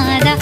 amará.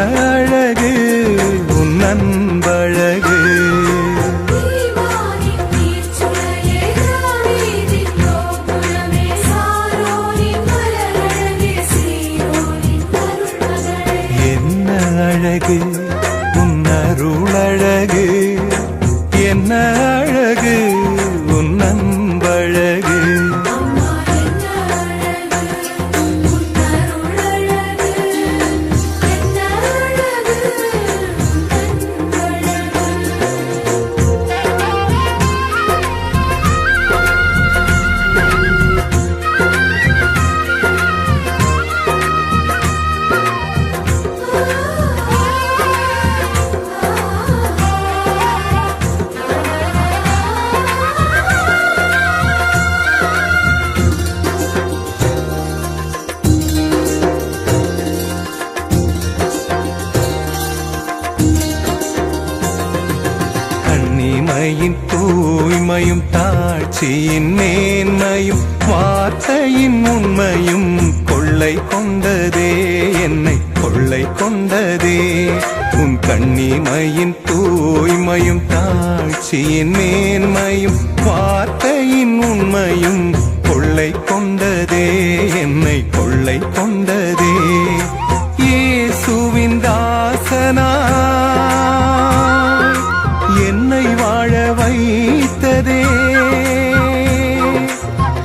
Yeah.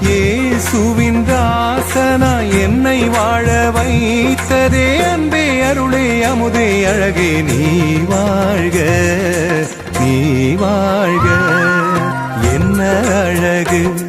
இயேசுவின் ராசனா என்னை வாழ வைத்ததே அன்பே அருளே அமுதே அழகே நீ வாழ்க நீ வாழ்க. என்ன அழகு?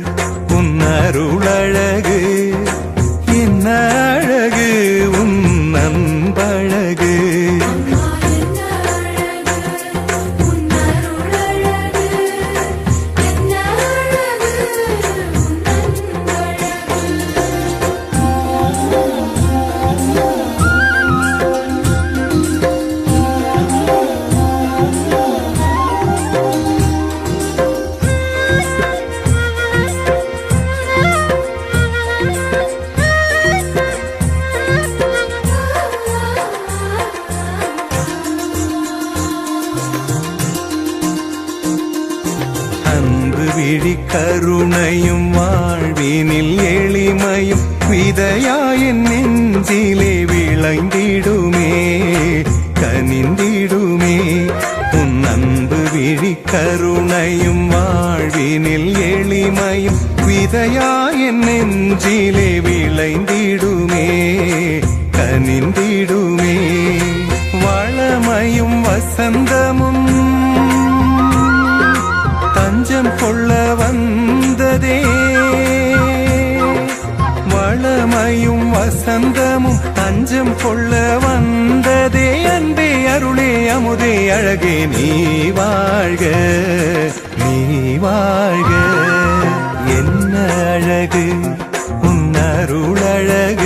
கருணையும் கொள்ள வந்ததே அன்பே அருளே அமுதே அழகே நீ வாழ்க நீ வாழ்க. என்ன அழகு? உன் அருள் அழகு.